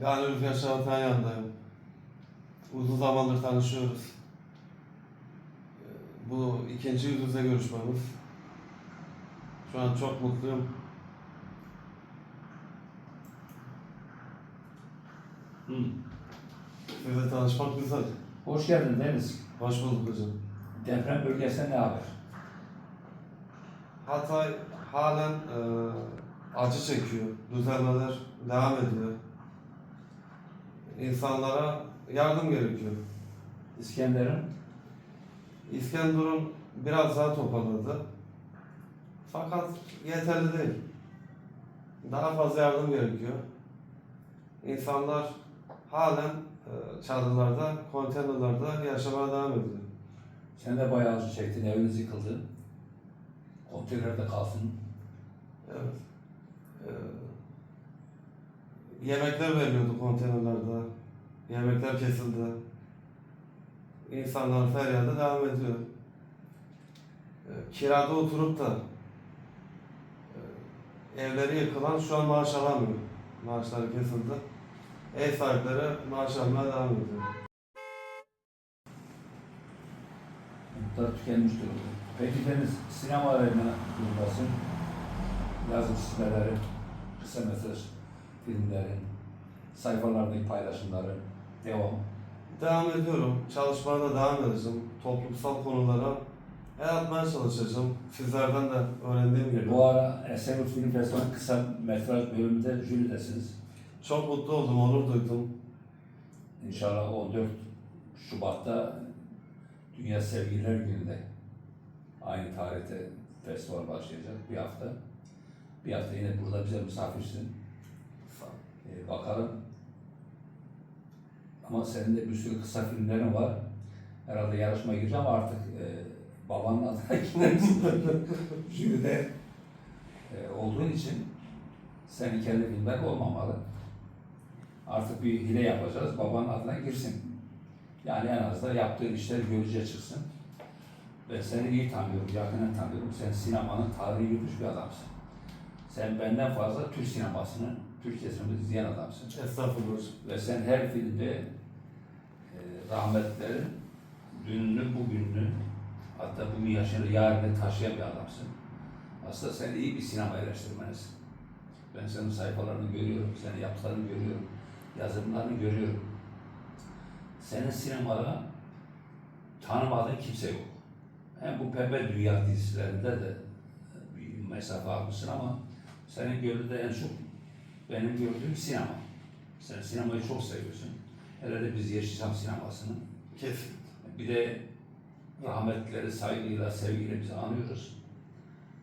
Yani Rüzgar Şahan'ın yanındayım. Uzun zamandır tanışıyoruz. Ee, Bu ikinci yüz yüze görüşmemiz. Şu an çok mutluyum. Hı. Sizle tanışmak güzel. Hoş geldin Deniz. Hoş bulduk hocam. Deprem bölgesinde ne haber? Hatay halen e, acı çekiyor. Düzelmeler devam ediyor. İnsanlara yardım gerekiyor. İskenderun İskenderun biraz daha toparladı. Fakat yeterli değil. Daha fazla yardım gerekiyor. İnsanlar halen e, çadırlarda, konteynerlarda yaşamaya devam ediyor. sen de bayağı acı çektin, eviniz yıkıldı. Konteynerde kalsın. Evet. E, yemekler veriliyordu konteynerlarda. Yemekler kesildi. İnsanlar feryadı devam ediyor. E, kirada oturup da e, evleri yıkılan şu an maaş alamıyor. Maaşları kesildi. Ev sahipleri maaş almaya devam ediyor. Umutlar tükenmiş durumda. Peki Deniz, sinemalarına durumdasın. Yazım çizmeleri, kısa mesaj filmlerin, sayfalardaki paylaşımları, devam. Devam ediyorum. Çalışmaya devam edeceğim. Toplumsal konulara el atmaya çalışacağım. Sizlerden de öğrendiğim gibi. Bu ara Esenyurt Film Festivali kısa metraj bölümünde jüridesiniz. Çok mutlu oldum, onur duydum. İnşallah 14 Şubat'ta Dünya Sevgililer Günü'nde aynı tarihte festival başlayacak bir hafta. Bir hafta yine burada bize misafirsin. Bakalım. Ama senin de bir sürü kısa filmlerin var. Herhalde yarışmaya gireceğim artık e, babanın adına girersin. Jüride e, olduğun için senin kendi filmler olmamalı. Artık bir hile yapacağız. Babanın adına girsin. Yani en azından yaptığın işler görücüye çıksın. Ben seni iyi tanıyorum, yakından tanıyorum. Sen sinemanın tarihi yürütmüş bir adamsın. Sen benden fazla Türk sinemasını, Türk sinemasını izleyen adamsın. Estağfurullah. Ve sen her filmde e, rahmetlerin dününü, bugününü, hatta bugün yaşını, yarını taşıyan bir adamsın. Aslında sen iyi bir sinema eleştirmenisin. Ben senin sayfalarını görüyorum, senin yaptıklarını görüyorum, yazımlarını görüyorum. Senin sinemada tanımadığın kimse yok. Hem bu Pembe Dünya dizilerinde de bir mesafe almışsın ama senin gönlünde en çok benim gördüğüm sinema. Sen sinemayı çok seviyorsun. Hele de biz Yeşilçam sinemasını. Kesin. Bir de rahmetlileri saygıyla, sevgiyle biz anıyoruz.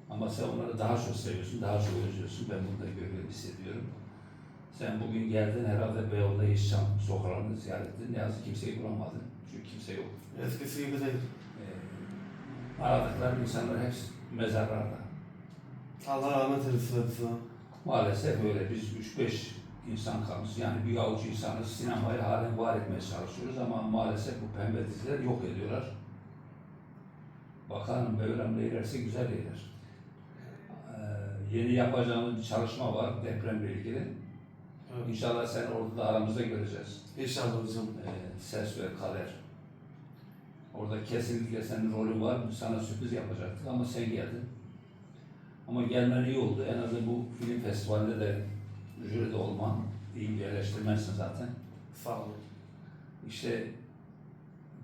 Ama sen onları daha çok seviyorsun, daha çok özlüyorsun. Ben bunu da görüyorum, hissediyorum. Sen bugün geldin herhalde Beyoğlu'da Yeşilçam sokaklarını ziyaret ettin. Ne yazık ki kimseyi bulamadın. Çünkü kimse yok. Eskisi gibi değil. Ee, aradıkları insanlar hepsi mezarlarda. Allah rahmet eylesin. Maalesef öyle. Biz 3-5 insan kalmış. Yani bir avuç insanız. Sinemayı halen var etmeye çalışıyoruz ama maalesef bu pembe diziler yok ediyorlar. Bakalım böyle ilerse güzel iler. Ee, yeni yapacağımız bir çalışma var depremle ilgili. Evet. İnşallah sen orada da aramızda göreceğiz. İnşallah hocam. Ee, ses ve kader. Orada kesinlikle senin rolün var. Sana sürpriz yapacaktık ama sen geldin. Ama gelmen iyi oldu. En azından bu film festivalinde de jüride olman, iyi bir eleştirmensin zaten. Sağ olun. İşte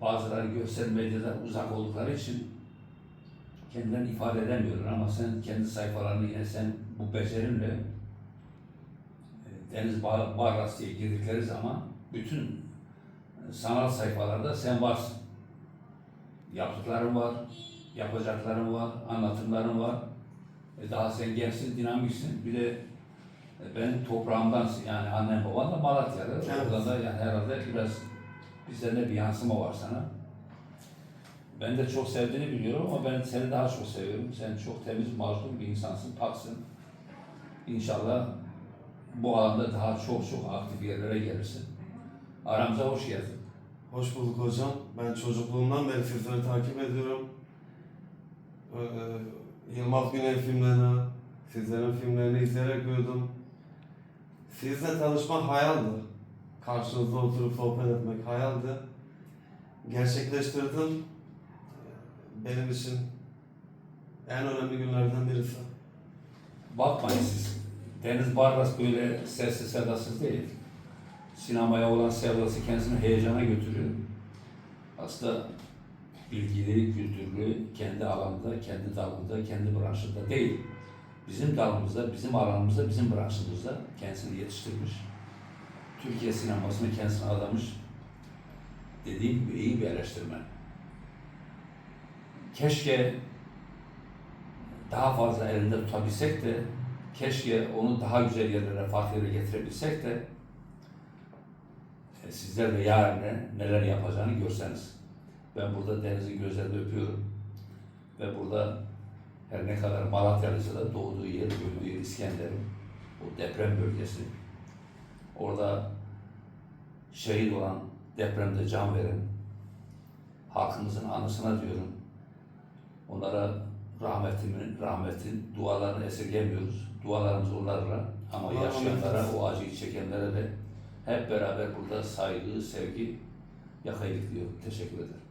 bazıları görsel medyadan uzak oldukları için kendilerini ifade edemiyorlar ama sen kendi sayfalarını yine sen bu becerinle e, Deniz Bar Barras diye girdikleri zaman bütün e, sanal sayfalarda sen varsın. Yaptıkların var, yapacakların var, anlatımların var. E daha sen gençsin, dinamiksin. Bir de e, benim toprağımdansın. Yani annem baban da Malatyalı. Evet. Oradan da yani herhalde biraz bizden de bir yansıma var sana. Ben de çok sevdiğini biliyorum ama ben seni daha çok seviyorum. Sen çok temiz, mazlum bir insansın, paksın. İnşallah bu alanda daha çok çok aktif yerlere gelirsin. Aramıza hoş geldin. Hoş bulduk hocam. Ben çocukluğumdan beri sizleri takip ediyorum. Ee, Yılmaz Güney filmlerini, sizlerin filmlerini izleyerek büyüdüm. Sizle tanışma hayaldi. karşınızda oturup sohbet etmek hayaldi. Gerçekleştirdim. Benim için en önemli günlerden birisi. Bakmayın siz. Deniz Barlas böyle sessiz sedasız değil. Sinemaya olan sevdası kendisini heyecana götürüyor. Aslında bilgili, kültürlü, kendi alanında, kendi dalında, kendi branşında değil. Bizim dalımızda, bizim alanımızda, bizim branşımızda kendisini yetiştirmiş. Türkiye sinemasını kendisine adamış. Dediğim gibi iyi bir eleştirmen. Keşke daha fazla elinde tutabilsek de keşke onu daha güzel yerlere, farklı yerlere getirebilsek de e, sizler de yarın ne- neler yapacağını görseniz. Ben burada Deniz'in gözlerinde öpüyorum. Ve burada her ne kadar Malatya'lısı da doğduğu yer, büyüdüğü yer İskenderun, o deprem bölgesi. Orada şehit olan, depremde can veren halkımızın anısına diyorum. Onlara rahmetimin, rahmetin dualarını esirgemiyoruz. Dualarımız onlarla ama Allah yaşayanlara, o acıyı çekenlere de hep beraber burada saygı, sevgi yakayık diyor. Teşekkür ederim.